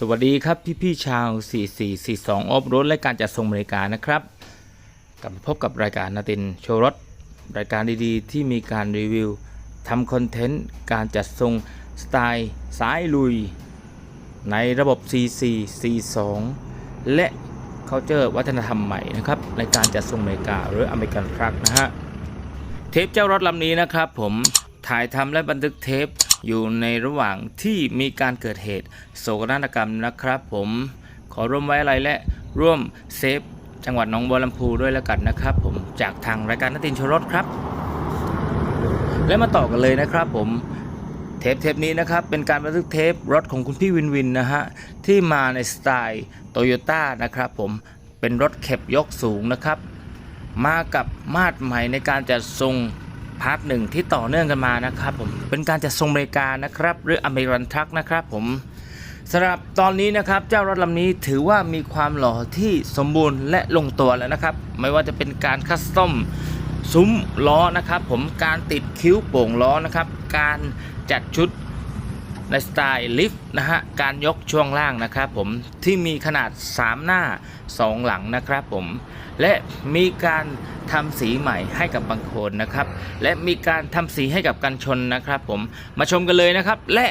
สวัสดีครับพี่พี่ๆชาว 4442 ออฟรถและการจัดส่งบริการนะครับ กลับมาพบกับรายการนาตินโชว์รถ รายการดีๆ ที่มีการรีวิวทำคอนเทนต์การจัดส่งสไตล์สายลุย ในระบบ 4442 และเคาเจอร์วัฒนธรรมใหม่นะครับในการจัดส่งอเมริกาหรืออเมริกันทรัคนะฮะ เทปเจ้ารถลำนี้นะครับผมถ่ายทำและบันทึกเทป อยู่ในระหว่างที่มีการเกิดเหตุ โศกนาฏกรรมนะครับผมขอร่วมไว้อะไรและร่วมเซฟจังหวัดหนองบัวลำพูด้วยแล้วกันนะครับ ผมจากทางรายการนัตินชรถครับ และมาต่อกันเลยนะครับผมเทปเทปนี้นะครับ เป็นการบันทึกเทปรถของคุณพี่วินวินนะฮะ ที่มาในสไตล์โตโยต้านะครับผมเป็นรถเข็บยกสูงนะครับ มากับมาตรใหม่ในการจัดทรง พาร์ทหนึ่งที่ต่อเนื่องกันมานะครับผมเป็นการจัดทรงอเมริกานะครับ หรืออเมริกันทรัคนะครับผมสำหรับตอนนี้นะครับเจ้ารถลำนี้ถือว่ามีความหล่อที่สมบูรณ์และลงตัวแล้วนะครับ ไม่ว่าจะเป็นการคัสตอมซุ้มล้อนะครับ ผมการติดคิ้วโป่งล้อนะครับ การจัดชุด ในสไตล์ลิฟต์นะฮะการยกช่วงล่างนะครับผมที่มีขนาด 3 หน้า 2 หลังนะครับผมและมีการทำสีใหม่ให้กับบางโคนนะครับ และมีการทำสีให้กับกันชนนะครับผมมาชมกันเลยนะครับ และ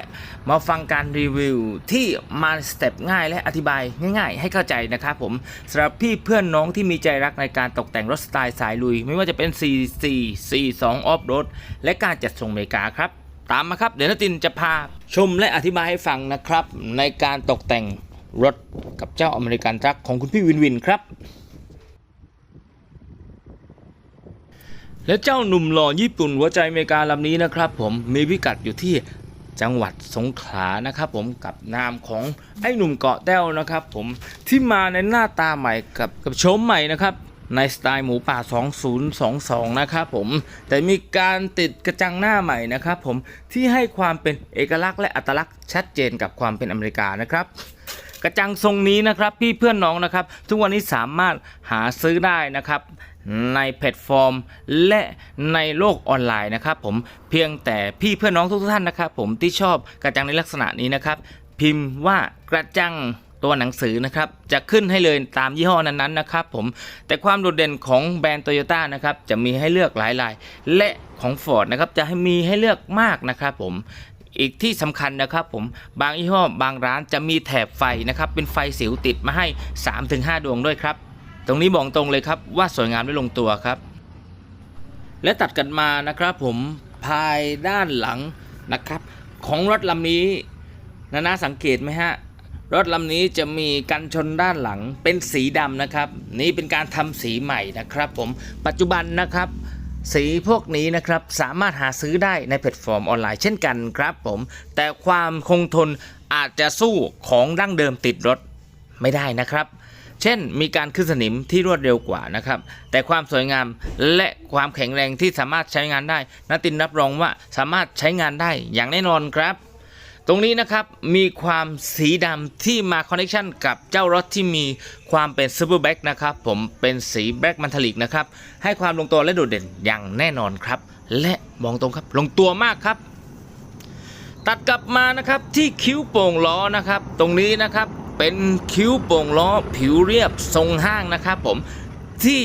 มาฟังการรีวิวที่มาสเต็ปง่ายและอธิบายง่าย ๆ ให้เข้าใจนะครับผมสำหรับพี่เพื่อนน้องที่มีใจรักในการตกแต่งรถสไตล์สายลุย ไม่ว่าจะเป็น 4 4 4 2 off road และการจัดส่งอเมริกาครับ ตามมาครับ เดี๋ยวนตินจะพา ชมและอธิบายให้ฟังนะครับ ในการตกแต่งรถกับเจ้าอเมริกันทรัคของคุณพี่วินวินครับ และเจ้าหนุ่มหล่อญี่ปุ่นหัวใจอเมริกาลำนี้นะครับผมมีพิกัดอยู่ที่จังหวัดสงขลานะครับผมกับนามของไอ้หนุ่มเกาะแต้วนะครับผมที่มาในหน้าตาใหม่กับกับโฉมใหม่นะครับ ในสไตล์หมูป่า 2022 นะครับผม แต่มีการติดกระจังหน้าใหม่นะครับผมที่ให้ความเป็นเอกลักษณ์และอัตลักษณ์ชัดเจนกับความเป็นอเมริกานะครับ กระจังทรงนี้นะครับพี่เพื่อนน้องนะครับ ทุกวันนี้สามารถหาซื้อได้นะครับ ในแพลตฟอร์ม และในโลกออนไลน์นะครับผมเพียงแต่พี่เพื่อนน้องทุกท่านนะครับ ผมที่ชอบกระจังในลักษณะนี้นะครับ พิมพ์ว่ากระจัง ตัวหนังสือนะครับจะขึ้นให้เลยตามยี่ห้อนั้นๆนะครับผมแต่ความโดดเด่นของแบรนด์โตโยต้านะครับจะมีให้เลือกหลายลายและของ Ford นะครับจะมีให้เลือกมากนะครับผมอีกที่สำคัญนะครับผมบางยี่ห้อบางร้านจะมีแถบไฟนะครับเป็นไฟสิวติดมาให้ 3-5 ดวงด้วยครับ ตรงนี้บอกตรงเลยครับว่าสวยงามและลงตัวครับ และตัดกันมานะครับผมภายด้านหลังนะครับ ของรถลำนี้นานาสังเกตไหมฮะ รถลำนี้จะมีกันชนด้านหลังเป็นสีดำนะครับ นี่เป็นการทำสีใหม่นะครับผมปัจจุบันนะครับสีพวกนี้นะครับสามารถหาซื้อได้ในแพลตฟอร์มออนไลน์เช่นกันครับผม แต่ความคงทนอาจจะสู้ของดั้งเดิมติดรถไม่ได้นะครับ เช่นมีการขึ้นสนิมที่รวดเร็วกว่านะครับ แต่ความสวยงามและความแข็งแรงที่สามารถใช้งานได้นตินรับรองว่าสามารถใช้งานได้อย่างแน่นอนครับ ตรงนี้นะครับมีความสีดำที่มาคอนเนคชันกับเจ้ารถที่มีความเป็นซูเปอร์แบ็กนะครับผมเป็นสีแบ็กมันทลิกนะครับให้ความลงตัวและโดดเด่นอย่างแน่นอนครับ และมองตรงครับลงตัวมากครับ ตัดกลับมานะครับที่คิ้วโป่งล้อนะครับ ตรงนี้นะครับเป็นคิ้วโป่งล้อผิวเรียบทรงห้างนะครับผมที่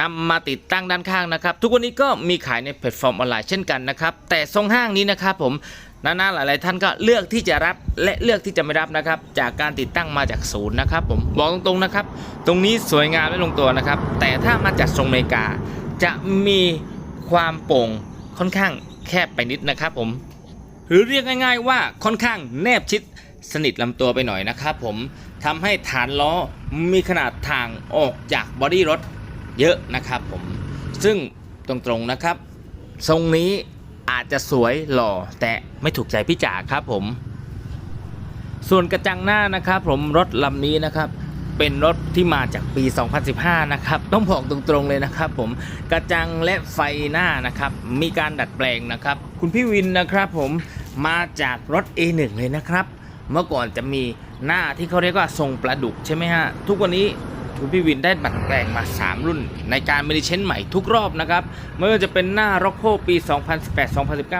นำมาติดตั้งด้านข้างนะครับ ทุกวันนี้ก็มีขายในแพลตฟอร์มออนไลน์เช่นกันนะครับ แต่ทรงห้างนี้นะครับผม นาๆหลาย ๆ ท่านก็เลือกที่จะรับและเลือกที่จะไม่รับนะครับ จากการติดตั้งมาจากศูนย์นะครับ ผมบอกตรง ๆ นะครับ ตรงนี้สวยงามและลงตัวนะครับ แต่ถ้ามาจากทรงอเมริกา จะมีความโป่งค่อนข้างแคบไปนิดนะครับ ผม หรือเรียกง่าย ๆ ว่าค่อนข้างแนบชิดสนิทลำตัวไปหน่อยนะครับผมทำให้ฐานล้อมีขนาดทางออกจากบอดี้รถเยอะนะครับผมซึ่งตรงๆนะครับ ทรงนี้ อาจจะสวยหล่อแต่ไม่ถูกใจพี่จ๋าครับผม ส่วนกระจังหน้านะครับผมรถลำนี้นะครับเป็นรถที่มาจากปี 2015 นะครับ ต้องบอกตรงๆเลยนะครับ ผม กระจังและไฟหน้านะครับ มีการดัดแปลงนะครับ คุณพี่วินนะครับ ผม มาจากรถ A1 เลยนะครับ เมื่อก่อนจะมีหน้าที่เขาเรียกว่าทรงปลาดุกใช่ไหมฮะ ทุกวันนี้ คุณพี่วินได้บัดแปลงมา 3 รุ่น ในการเมดิเชนใหม่ทุกรอบนะครับไม่ว่าจะเป็นหน้าร็อกโคปี 2018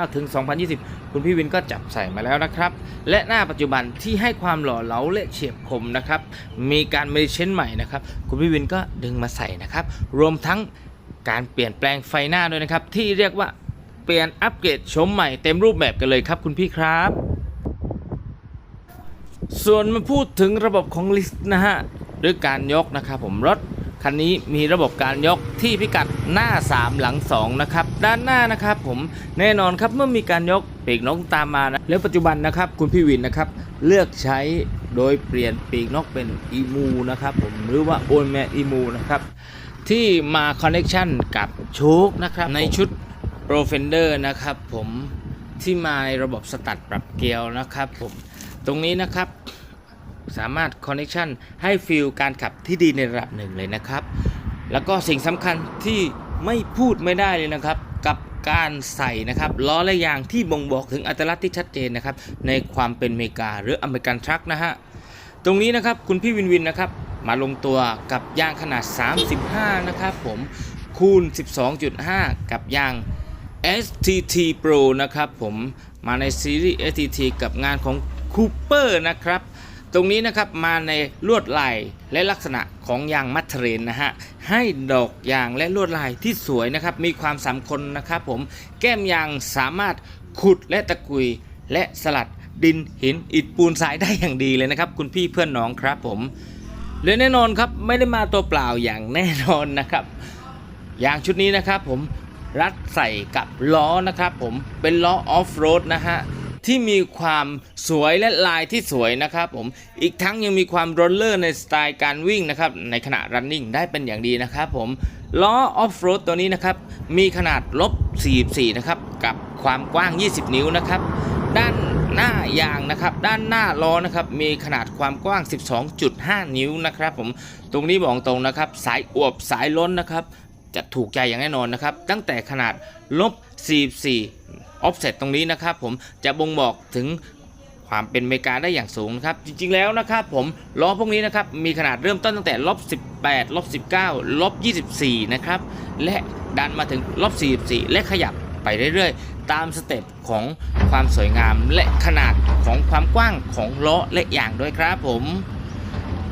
2019 ถึง 2020 คุณพี่วินก็จับใส่มาแล้วนะครับ และหน้าปัจจุบันที่ให้ความหล่อเหลาและเฉียบคมนะครับ มีการเมดิเชนใหม่นะครับ คุณพี่วินก็ดึงมาใส่นะครับ รวมทั้งการเปลี่ยนแปลงไฟหน้าด้วยนะครับ ที่เรียกว่าเปลี่ยนอัปเกรดโฉมใหม่เต็มรูปแบบกันเลยครับ คุณพี่ครับส่วนมาพูดถึงระบบของลิสต์นะฮะ หรือการยกนะครับผมรถคันนี้มีระบบการยกที่พิกัดหน้า 3 หลัง 2 นะครับ ด้านหน้านะครับผมแน่นอนครับเมื่อมีการยกปีกนกตามมานะแล้วปัจจุบันนะครับคุณพี่วินนะครับเลือกใช้โดยเปลี่ยนปีกนกเป็นอีมูนะครับผมหรือว่าโอนแมอีมูนะครับที่มาคอนเน c ชันกับโชคนะครับในชุด Pro Fender นะครับผมที่มาในระบบสตัดปรับเกลียวนะครับผมตรงนี้นะครับ สามารถคอนเน c ชันให้ฟิลการขับที่ดีในระดับหนึ่งเลยนะครับ แล้วก็สิ่งสำคัญที่ไม่พูดไม่ได้เลยนะครับ กับการใส่นะครับล้อและยางที่บ่งบอกถึงอัตลักษณ์ที่ชัดเจนนะครับในความเป็นเมกาหรืออเมริกันทรัคนะฮะตรงนี้นะครับคุณพี่วินวินนะครับมาลงตัวกับยางขนาด 35 นะครับผมคูณ 12.5 กับยาง STT Pro นะครับผมมาในซีรีส์ STT กับงานของ Cooper นะครับ ตรงนี้นะครับมาในลวดลายและลักษณะของยางมัทเทรนนะฮะให้ดอกยางและลวดลายที่สวยนะครับมีความสำคัญนะครับผมแก้มยางสามารถขุดและตะกุยและสลัดดินหินอิฐปูนทรายได้อย่างดีเลยนะครับ คุณพี่เพื่อนน้องครับผมและแน่นอนครับไม่ได้มาตัวเปล่าอย่างแน่นอนนะครับยางชุดนี้นะครับผมรัดใส่กับล้อนะครับผมเป็นล้อออฟโรดนะฮะ ที่มีความสวยและลายที่สวยนะครับผมอีกทั้งยังมีความโรลเลอร์ในสไตล์การวิ่งนะครับในขณะ running ได้เป็นอย่างดีนะครับผมล้อออฟโรดตัวนี้นะครับมีขนาดลบ 44 นะครับกับความกว้าง 20 นิ้วนะครับด้านหน้ายางนะครับด้านหน้าล้อนะครับมีขนาดความกว้าง 12.5 นิ้วนะครับผมตรงนี้บอกตรงนะครับสายอวบสายล้นนะครับ จะถูกใจอย่างแน่นอนนะครับ ตั้งแต่ขนาดลบ 44 offset ตรงนี้นะครับ ผมจะบ่งบอกถึงความเป็นเมกาได้อย่างสูงนะครับ จริงๆแล้วนะครับผมล้อพวกนี้นะครับมีขนาดเริ่มต้นตั้งแต่ลบ18ลบ19ลบ24 นะครับ และดันมาถึงลบ44 และขยับไปเรื่อยๆ ตามสเต็ปของความสวยงาม และขนาดของความกว้างของล้อและยางด้วยครับผม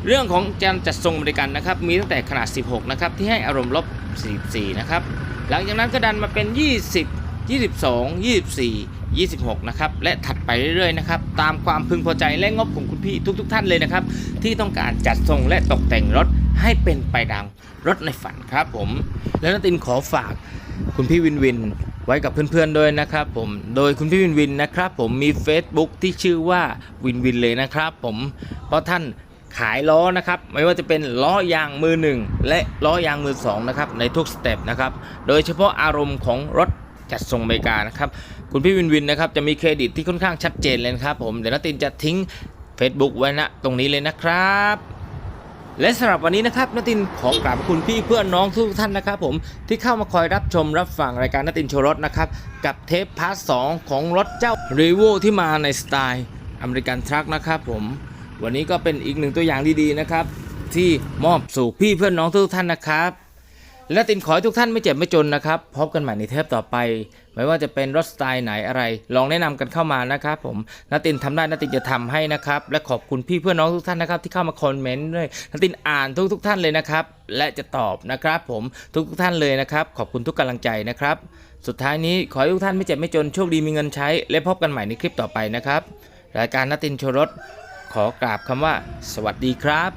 เรื่องของการจัดทรงบริการนะครับ มีตั้งแต่ขนาด 16 นะครับ ที่ให้อารมณ์ลบ 44 นะครับ หลังจากนั้นก็ดันมาเป็น 20 22 24 26 นะครับ และถัดไปเรื่อยๆ นะครับ ตามความพึงพอใจและงบของคุณพี่ทุก ๆ ท่านเลยนะครับ ที่ต้องการจัดทรงและตกแต่งรถให้เป็นไปดังรถในฝันครับผม แล้วนตินขอฝากคุณพี่วินวินไว้กับเพื่อนๆด้วยนะครับผม โดยคุณพี่วินวินนะครับผมมี Facebook ที่ชื่อว่าวินวินเลยนะครับผม เพราะท่าน ขายล้อนะครับไม่ว่าจะเป็นล้อยางมือหนึ่งและล้อยางมือสองนะครับในทุกสเต็ปนะครับโดยเฉพาะอารมณ์ของรถจัดส่งอเมริกานะครับคุณพี่วินวินนะครับจะมีเครดิตที่ค่อนข้างชัดเจนเลยครับผมเดี๋ยวนัตตินจะทิ้ง Facebook ไว้นะตรงนี้เลยนะครับและสำหรับวันนี้นะครับนตินขอกราบขอบคุณพี่เพื่อนน้องทุกท่านนะครับผมที่เข้ามาคอยรับชมรับฟังรายการนตินโชว์รถนะครับกับเทปพาร์ทสองของรถเจ้ารีโวที่มาในสไตล์อเมริกันทรัคนะครับผม วันนี้ก็เป็นอีกหนึ่งตัวอย่างดีๆนะครับ ที่มอบสู่พี่เพื่อนน้องทุกท่านนะครับ และตินขอให้ทุกท่านไม่เจ็บไม่จนนะครับ พบกันใหม่ในเทปต่อไป ไม่ว่าจะเป็นรถสไตล์ไหนอะไร ลองแนะนำกันเข้ามานะครับ ผมนตินทำได้นตินจะทำให้นะครับ และขอบคุณพี่เพื่อนน้องทุกท่านนะครับ ที่เข้ามาคอมเมนต์ด้วยนตินอ่านทุกทุกท่านเลยนะครับ และจะตอบนะครับ ผมทุกทุกท่านเลยนะครับ ขอบคุณทุกกำลังใจนะครับ สุดท้ายนี้ขอให้ทุกท่านไม่เจ็บไม่จนโชคดีมีเงินใช้ และพบกันใหม่ในคลิปต่อไปนะครับรายการนตินโชรถ ขอกราบคำว่า สวัสดีครับ